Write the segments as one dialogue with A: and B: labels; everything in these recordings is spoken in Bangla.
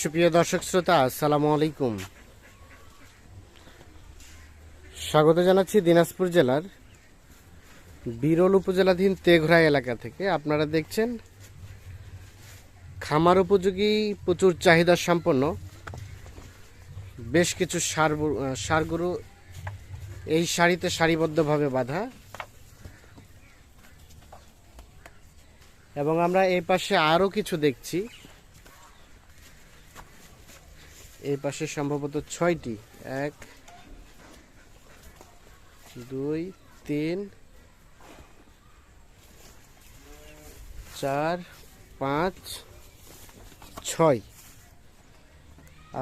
A: সুপ্রিয় দর্শক শ্রোতা, আসসালামু আলাইকুম। স্বাগত জানাচ্ছি দিনাজপুর জেলার বিরল উপজেলাধীন তেঘরা এলাকা থেকে। আপনারা দেখছেন, খামার উপযোগী, প্রচুর চাহিদা সম্পন্ন, বেশ কিছু সার সারগুরু এই সারিতে সারিবদ্ধভাবে বাঁধা। এবং আমরা এই পাশে আরও কিছু দেখছি। এই পাশে সম্ভবত ছয়টি। এক, দুই, তিন, চার, পাঁচ, ছয়।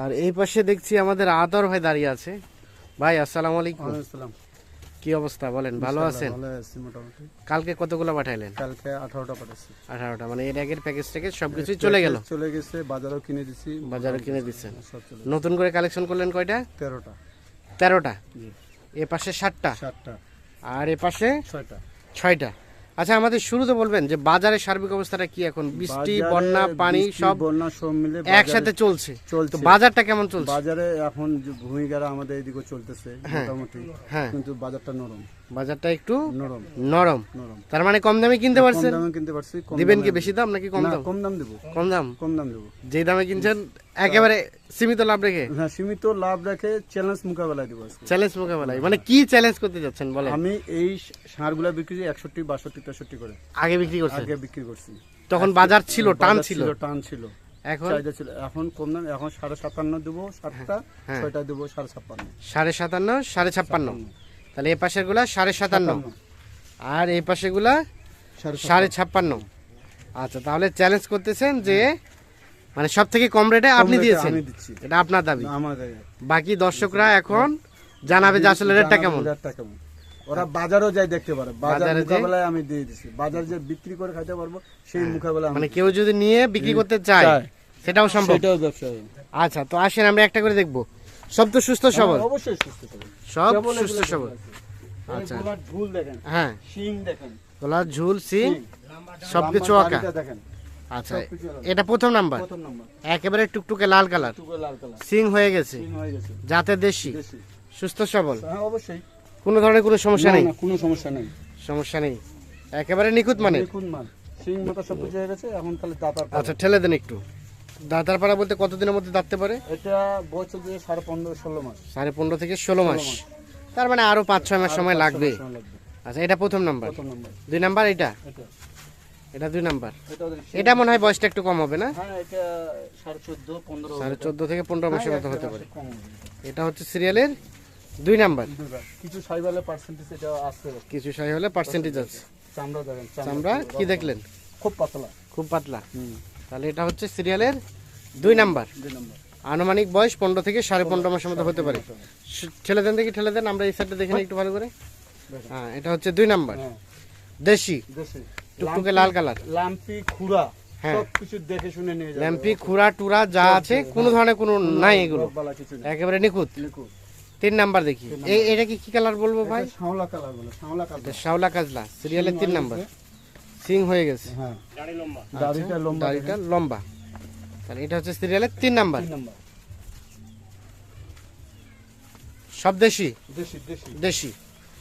A: আর এই পাশে দেখছি আমাদের আদর ভাই দাঁড়িয়ে আছে। ভাই, আসসালামু আলাইকুম।
B: আসসালাম।
A: কি অবস্থা? বলেন ভালো আছেন?
B: ভালো আছি মোটামুটি।
A: কালকে কতগুলো পাঠাইলেন?
B: কালকে আঠারোটা পাঠাচ্ছি
A: আঠারোটা মানে এর আগের প্যাকেজ থেকে সবকিছুই চলে গেল?
B: চলে গেছে বাজারও কিনে দিছি।
A: বাজারও কিনে দিচ্ছেন।
B: সব
A: নতুন করে কালেকশন করলেন কয়টা?
B: তেরোটা।
A: তেরোটা?
B: জি।
A: এ পাশে ষাটটা
B: সাতটা।
A: আর এ পাশে?
B: ছয়টা।
A: ছয়টা। আচ্ছা আমাদের শুরুতে বলবেন যে বাজারের সার্বিক অবস্থাটা কি এখন? বৃষ্টি বন্যা পানি সব
B: বন্যা সব মিলে
A: একসাথে চলছে।
B: চলছে।
A: বাজারটা কেমন চলছে?
B: বাজারে এখন ভূমিকারা আমাদের এদিকে চলতেছে মোটামুটি।
A: হ্যাঁ।
B: কিন্তু বাজারটা নরম।
A: বাজারটা একটু
B: নরম।
A: নরম।
B: নরম।
A: তার মানে কম দামে কিনতে
B: কম দামে কিনতে পারছি
A: দিবেন কি বেশি দাম নাকি কম দাম?
B: কম দাম দেবো।
A: কম দাম?
B: কম দাম দেবো।
A: যে দামে কিনছেন একেবারে সীমিত লাভ রেখে?
B: হ্যাঁ সীমিত লাভ রেখে চ্যালেঞ্জ মোকাবেলা দিব
A: চ্যালেঞ্জ মোকাবেলায়। মানে কি চ্যালেঞ্জ করতে যাচ্ছেন বলেন?
B: আমি এই সারগুলা বিক্রি একষট্টি বাষট্টি তেষট্টি করে।
A: আগে বিক্রি করছেন?
B: আগে বিক্রি করছি।
A: তখন বাজার ছিল টান ছিল?
B: টান ছিল।
A: এখন?
B: ছিল। এখন কম দাম এখন সাড়ে সাতান্ন দেবো সাতটা
A: হ্যাঁ।
B: ছয়টা দেবো সাড়ে ছাপ্পান্ন।
A: সাড়ে সাতান্ন সাড়ে ছাপ্পান্ন। তাহলে এ পাশেরগুলা সাড়ে সাতান্ন। আর এই পাশে গুলা
B: সাড়ে
A: ছাপ্পান্ন। আচ্ছা তাহলে চ্যালেঞ্জ করতেছেন যে মানে সব থেকে কম রেটে আপনি দিয়েছেন। এটা আপনার দাবি। বাকি দর্শকরা এখন জানাবে যে আসলে রেটটা কেমন।
B: ওরা বাজারও যাই দেখতে পারে। বাজার মোকাবেলায় আমি দিয়ে দিচ্ছি বাজার যে বিক্রি করে খাইতে পারব সেই মোকাবেলা আমি
A: মানে কেউ যদি নিয়ে বিক্রি করতে চায়
B: চায়।
A: সেটাও সম্ভব।
B: সেটাও ব্যবসা
A: আচ্ছা তো আসেন আমরা একটা করে দেখব। সব তো সুস্থ সবল।
B: অবশ্যই সুস্থ সবল।
A: সব সুস্থ সবল। আচ্ছা।
B: এগুলার ঝুল দেখেন।
A: হ্যাঁ।
B: দেখেন।
A: গলা ঝুল সিং আঁকা।
B: দেখেন।
A: আচ্ছা এটা প্রথম নাম্বার? একেবারে টুকটুকে লাল কালার। সিং হয়ে গেছে।
B: হয়ে
A: যাতে দেশি। সুস্থ সবল।
B: হ্যাঁ অবশ্যই।
A: কোনো ধরনের কোনো সমস্যা নেই?
B: কোনো সমস্যা নেই।
A: সমস্যা নেই। একেবারে নিখুঁত মানে
B: মাল শিং মাথা সব হয়ে গেছে এখন দাতার
A: আচ্ছা ঠেলে দেন একটু। দাঁতার পাড়া বলতে কতদিনের মধ্যে দাঁততে পারে?
B: এটা বছর দিয়ে সাড়ে পনেরো ষোলো মাস।
A: সাড়ে পনেরো থেকে ষোলো মাস। তার মানে আরও পাঁচ ছয় মাস সময় লাগবে। আচ্ছা এটা প্রথম নাম্বার। দুই নাম্বার এটা?
B: এটা।
A: দুই নাম্বার।
B: এটা
A: মনে হয় বয়সটা একটু কম হবে না?
B: হ্যাঁ এটা সাড়ে চোদ্দ
A: থেকে পনেরো মাসের মতো হতে পারে। এটা হচ্ছে সিরিয়ালের দুই নাম্বার।
B: কিছু সাইবালের পার্সেন্টেজ এটা হবে।
A: কিছু সাই হলে পার্সেন্টেজ আছে।
B: চামড়া দেখেন
A: আমরা কি দেখলেন?
B: খুব পাতলা।
A: খুব পাতলা।
B: হুম।
A: তাহলে এটা হচ্ছে সিরিয়ালের দুই নাম্বার। আনুমানিক বয়স পনেরো থেকে সাড়ে পনেরো মাসের মধ্যে হতে পারে। ঠেলে দেন দেখি ঠেলে দেন আমরা এই সাইডটা দেখে একটু ভালো করে। হ্যাঁ এটা হচ্ছে দুই নাম্বার।
B: হ্যাঁ।
A: দেশি। টুকটুকে লাল কালার।
B: লাম্পি খুরা
A: হ্যাঁ। ল্যাম্পি খুরা টুরা যা আছে কোনো ধরনের কোনো নাই এগুলো। একেবারে নিখুঁত। তিন নাম্বার দেখি। এই এটা কি কি কালার বলব ভাই?
B: শাওলা কালার শাওলা
A: কাজলা সিরিয়ালের তিন নাম্বার। সিং হয়ে গেছে।
B: হ্যাঁ। দাড়িটা লম্বা।
A: দাড়িটা লম্বা তাহলে এটা হচ্ছে সিরিয়ালের তিন নাম্বার।
B: নম্বর।
A: সব দেশি?
B: দেশি দেশি।
A: দেশি।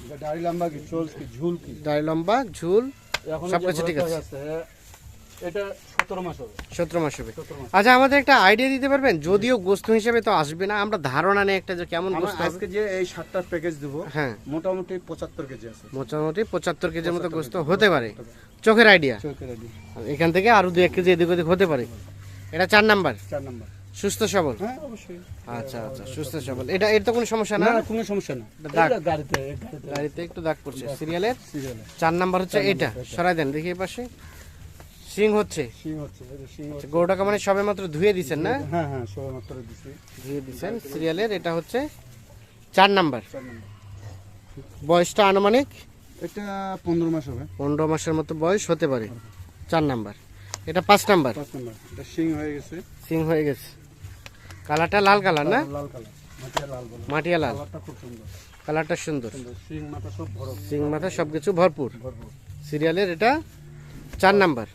B: এটা দাড়ি লম্বা কি চোল কি ঝুল কি?
A: দাড়ি লম্বা ঝুল সব কিছু ঠিক আছে।
B: এটা সতেরো মাস হবে।
A: সতেরো মাস হবে।
B: সতেরো মাস।
A: আচ্ছা আমাদের একটা আইডিয়া দিতে পারবেন? যদিও গোস্ত হিসেবে তো আসবে না আমরা ধারণা নেই একটা যে কেমন গোস্ত
B: আজকে যে এই সাতটা প্যাকেজ দেবো
A: হ্যাঁ।
B: মোটামুটি পঁচাত্তর কেজি আছে।
A: মোটামুটি পঁচাত্তর কেজির মতো গোস্ত হতে পারে। চোখের আইডিয়া এখান থেকে আরও দু এক কেজি এদিক ওদিক হতে পারে। এটা চার নাম্বার।
B: চার নম্বর।
A: সুস্থ সবল।
B: হ্যাঁ অবশ্যই।
A: আচ্ছা আচ্ছা সুস্থ সবল। এটা এর তো কোনো সমস্যা
B: না?
A: না
B: কোনো সমস্যা না। গাড়িতে
A: একটু দাগ পড়ছে। সিরিয়ালের?
B: সিরিয়ালে
A: চার নাম্বার হচ্ছে এটা। সরাই দেন দেখি পাশে। সিং হচ্ছে।
B: সিং হচ্ছে সিং হচ্ছে।
A: গরুটাকে মানে সবে মাত্র ধুয়ে দিছেন না?
B: হ্যাঁ হ্যাঁ সবাই মাত্র দিছি।
A: ধুয়ে দিছেন। সিরিয়ালের এটা হচ্ছে চার নাম্বার।
B: চার নম্বর।
A: বয়সটা আনুমানিক?
B: এটা পনেরো মাস হবে।
A: পনেরো মাসের মতো বয়স হতে পারে। চার নাম্বার। এটা পাঁচ নাম্বার।
B: পাঁচ নম্বর। এটা সিং হয়ে গেছে।
A: সিং হয়ে গেছে। কালারটা লাল কালার না?
B: লাল কালার। মাটিয়া লাল কালারটা খুব সুন্দর। সিং মাথা সব বড়
A: সিং মাথা সবকিছু ভরপুর। সিরিয়ালের এটা চার নাম্বার।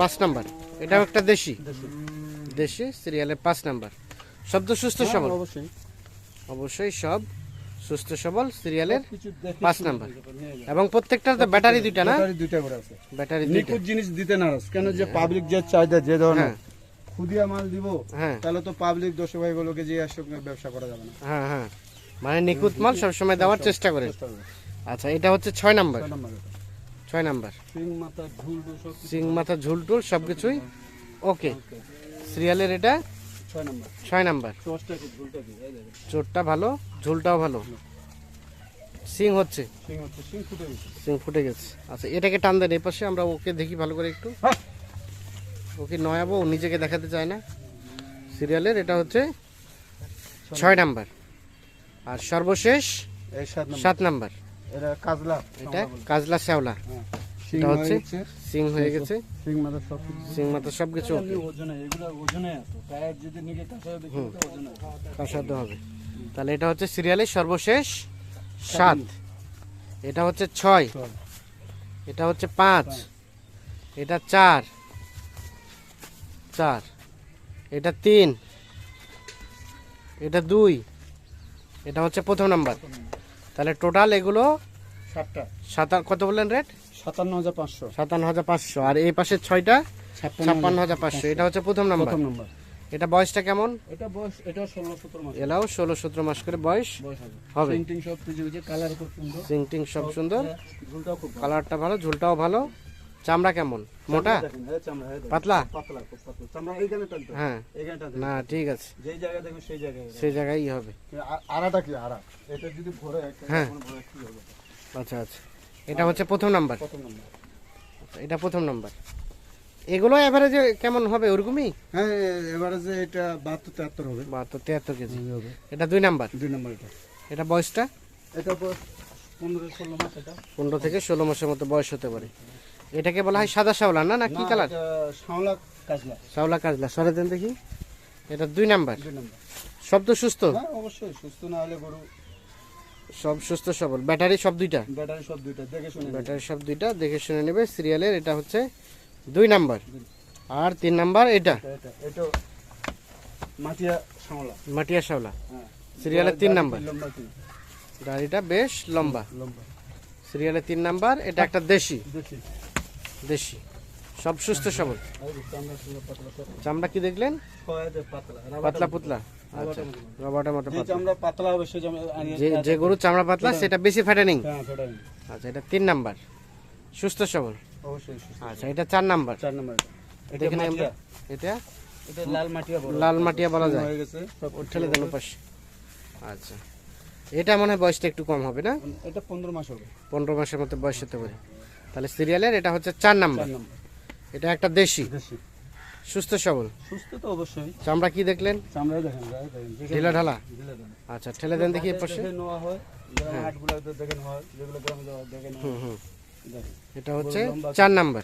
B: পাঁচ নম্বর।
A: এটাও একটা দেশি।
B: দেশি।
A: দেশি সিরিয়ালের পাঁচ নাম্বার। শব্দ সুস্থ
B: হ্যাঁ,
A: সবল।
B: অবশ্যই।
A: অবশ্যই সব সুস্থ সবল সিরিয়ালের পাঁচ নাম্বার। এবং প্রত্যেকটার তো ব্যাটারি দুইটা না?
B: ব্যাটারি দুইটা করে আছে।
A: ব্যাটারি দুইটা।
B: নিখুঁত জিনিস দিতে নারাজ। কেন যে পাবলিক যে চাহিদা যে ধরনের
A: হ্যাঁ।
B: খুদিয়া মাল দিব
A: হ্যাঁ।
B: তাহলে তো পাবলিক দশ ভাই গুলোকে যে সঙ্গে ব্যবসা করা যাবে না।
A: হ্যাঁ হ্যাঁ। মানে নিখুঁত মাল সবসময় দেওয়ার চেষ্টা
B: করে।
A: আচ্ছা এটা হচ্ছে ছয় নাম্বার।
B: ছয় নাম্বার সিং মাথা
A: সিং ঝুলটুল সব কিছুই ওকে। সিরিয়ালের এটা
B: ছয় নাম্বার।
A: চোরটা ভালো ঝুলটাও ভালো। সিং হচ্ছে?
B: সিং ফুটে গেছে।
A: আচ্ছা এটাকে টান দেন এই পাশে আমরা ওকে দেখি ভালো করে একটু।
B: হ্যাঁ।
A: ওকে নয়াবো ও নিজেকে দেখাতে চায় না। সিরিয়ালের এটা হচ্ছে ছয় নাম্বার। আর সর্বশেষ
B: সাত নাম্বার। এটা কাজলা
A: এটা কাজলা শ্যাওলা।
B: হ্যাঁ।
A: এটা হচ্ছে সিং হয়ে গেছে।
B: সিং মাথা সব কিছু।
A: সিং মাথা সব কিছু
B: ওজনে এগুলো ওজনে টায়ার যদি আছে।
A: হবে। তাহলে এটা হচ্ছে সিরিয়ালের সর্বশেষ সাত। এটা হচ্ছে ছয়।
B: ছয়।
A: এটা হচ্ছে পাঁচ। এটা চার। চার। এটা তিন। এটা দুই। এটা হচ্ছে প্রথম নাম্বার। তাহলে টোটাল এগুলো
B: সাতটা।
A: সাতা কত বললেন রেট?
B: সাতান্ন হাজার পাঁচশো।
A: সাতান্ন হাজার পাঁচশো। আর এই পাশে ছয়টা? ছাপ্পান্ন হাজার। পাঁচশো। এটা হচ্ছে প্রথম নাম্বার।
B: প্রথম নম্বর।
A: এটা বয়সটা কেমন?
B: এটা বয়স এটা মাস।
A: এলাও করে বয়স
B: হবে। সব কালার খুব সুন্দর।
A: সব সুন্দর।
B: ঝুলটাও খুব ভালো।
A: কালারটা ভালো ঝুলটাও ভালো। চামড়া কেমন? মোটা?
B: এই দেখেন।
A: পাতলা?
B: পাতলা চামড়া এইখানে
A: হ্যাঁ। না ঠিক আছে।
B: যেই সেই জায়গায়
A: সেই জায়গায় হবে।
B: আ- কি আড়া? এটা যদি ভরে
A: হ্যাঁ। আচ্ছা আচ্ছা। এটা হচ্ছে প্রথম নাম্বার।
B: প্রথম নম্বর।
A: এটা প্রথম নাম্বার। এগুলো এভারেজে কেমন হবে ওরকমই?
B: হ্যাঁ এবারে এটা বাহাত্তর তেহাত্তর হবে।
A: বাহাত্তর তিয়াত্তর কেজি।
B: হবে।
A: এটা দুই নাম্বার?
B: দুই নম্বর এটা।
A: এটা বয়সটা?
B: এটা বয়স পনেরো ষোলো মাস এটা।
A: পনেরো থেকে ষোলো মাসের মতো বয়স হতে পারে। এটাকে বলা হয় সাদা শাওলা না না কি কালার
B: এটা শাওলা কাজলা।
A: শাওলা কাজলা। সরে দেন দেখি। এটা দুই নাম্বার।
B: দুই নম্বর।
A: সব তো সুস্থ?
B: হ্যাঁ অবশ্যই সুস্থ না হলে গরু
A: সব সুস্থ সবল। ব্যাটারি সব দুইটা?
B: ব্যাটারি সব দুইটা দেখে শুনে।
A: ব্যাটারি সব দুইটা দেখে শুনে নেবে। সিরিয়ালের এটা হচ্ছে দুই নাম্বার। আর তিন নাম্বার এটা?
B: এটা মাটিয়া শাওলা
A: মাটিয়া শাওলা
B: হ্যাঁ।
A: সিরিয়ালের তিন নাম্বার। গাড়িটা বেশ লম্বা।
B: লম্বা।
A: সিরিয়ালের তিন নাম্বার এটা একটা দেশি।
B: দেখি
A: দেশি। সব সুস্থ সবল।
B: চামড়া
A: কি দেখলেন?
B: পাতলা
A: পাতলা। আচ্ছা রবারের মতো পাতলা। যে গরু চামড়া পাতলা সেটা বেশি ফ্যাটেনিং আচ্ছা এটা তিন নাম্বার। সুস্থ সবল। আচ্ছা এটা চার নাম্বার।
B: চার নম্বর। এটা
A: এখানে
B: লাল মাটিয়া
A: বলা যায়।
B: হয়ে
A: ঠেলে দেন পাশে আচ্ছা। এটা মনে হয় বয়সটা একটু কম হবে না?
B: এটা পনেরো মাস হবে।
A: পনেরো মাসের মতো বয়স হতে পারে। তাহলে সিরিয়ালের এটা হচ্ছে চার নম্বর। এটা একটা দেশি?
B: দেশি।
A: সুস্থ সবল?
B: সুস্থ তো অবশ্যই।
A: চামড়া কি দেখলেন?
B: চামড়া দেখেন
A: ঢেলা ঢিলা? আচ্ছা ঠেলে দেন দেখি পাশে
B: নেওয়া হয় হাটগুলো দেখেন হয় যেগুলো গ্রামে দেখেন।
A: এটা হচ্ছে চার নম্বর।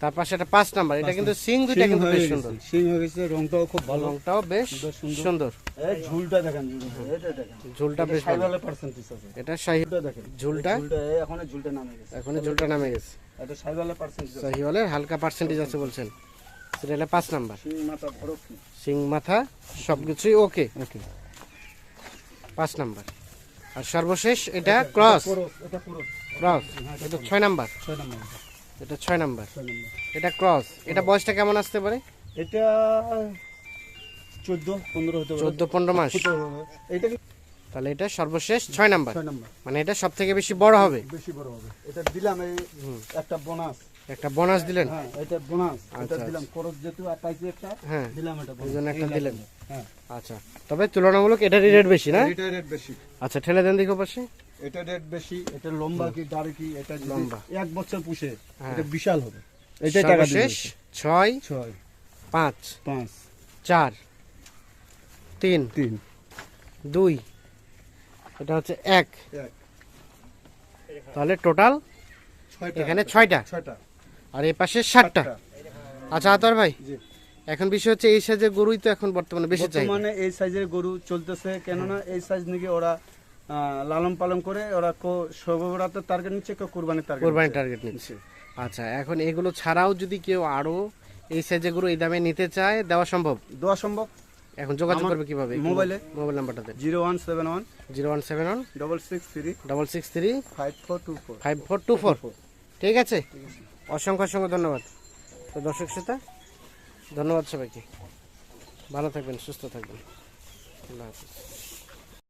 A: তার পাশে এটা পাঁচ নাম্বার এটা কিন্তু সিং দুইটা কিন্তু বেশ সুন্দর।
B: সিং হয়ে গেছে রংটাও খুব ভালো।
A: রংটাও বেশ
B: সুন্দর। ঝুলটা দেখেন ঝুলটা।
A: বেশ ভালো।
B: সাইবালে পার্সেন্টেজ আছে।
A: এটা শাহি
B: ঝুলটা দেখেন।
A: ঝুলটা?
B: এখন ঝুলটা নামে গেছে।
A: এখন ঝুলটা নামে গেছে।
B: এটা সাইবালে পার্সেন্টেজ
A: শাহিওয়ালের হালকা পার্সেন্টেজ আছে বলছেন। সেটা সিরিয়ালে পাঁচ নাম্বার।
B: সিং মাথা বড়
A: সিং মাথা সবকিছুই ওকে।
B: ওকে।
A: পাঁচ নাম্বার। আর সর্বশেষ এটা ক্রস। ক্রস এটা ছয় নাম্বার।
B: ছয় নম্বর। এটা,
A: ছয় নাম্বার। এটা ক্রস। এটা বয়সটা কেমন আসতে পারে?
B: এটা চোদ্দ পনেরো হতে পারে।
A: চোদ্দ পনেরো মাস।
B: এটা
A: তাহলে এটা সর্বশেষ ছয় নাম্বার। মানে এটা সব থেকে বেশি বড় হবে।
B: বেশি বড় হবে। এটা দিলাম এই একটা বোনাস
A: একটা বোনাস দিলেন?
B: হ্যাঁ এটা বোনাস এটা
A: আচ্ছা,
B: দিলাম। খরচ যেহেতু পাইছি একটা
A: হ্যাঁ।
B: দিলাম এটা
A: এই জন্য একটা দিলেন।
B: হ্যাঁ।
A: আচ্ছা। তবে তুলনামূলক এটারই রেট বেশি না?
B: রেট বেশি।
A: আচ্ছা ঠেলে দেন দেখো পাশে
B: এটা রেট বেশি এটা লম্বা কি দাড়ি কি এটা
A: লম্বা।
B: এক বছর পুষে
A: হ্যাঁ।
B: এটা বিশাল হবে। এটাই টাকা
A: সর্বশেষ ছয়
B: ছয়।
A: পাঁচ
B: পাঁচ।
A: চার তিন
B: তিন।
A: দুই এটা হচ্ছে এক। তাহলে টোটাল এখানে ছয়টা। আর এই পাশে সাতটা। আচ্ছা আতর ভাই এখন বিষয় হচ্ছে এই সাইজের গরুই তো এখন বর্তমানে বেশি চাই
B: বর্তমানে এই সাইজের গরু চলতেছে কেননা এই সাইজ নাকি ওরা লালন পালন করে ওরা কো সর্বরাতের টার্গেট নিচ্ছে কেউ কোরবানির টার্গেট
A: কোরবানি টার্গেট নিচ্ছে। আচ্ছা এখন এগুলো ছাড়াও যদি কেউ আরও এই সাইজের গরু এই দামে নিতে চায় দেওয়া সম্ভব?
B: দেওয়া সম্ভব।
A: এখন যোগাযোগ করবে কীভাবে?
B: মোবাইলে।
A: মোবাইল নাম্বারটা দেন।
B: Zero one seven one
A: zero one seven one
B: double six three
A: double six three
B: five four two four
A: five four two four ঠিক আছে? অসংখ্য অসংখ্য ধন্যবাদ। তো দর্শক শ্রোতা ধন্যবাদ সবাইকে। ভালো থাকবেন সুস্থ থাকবেন। আল্লাহ হাফিজ।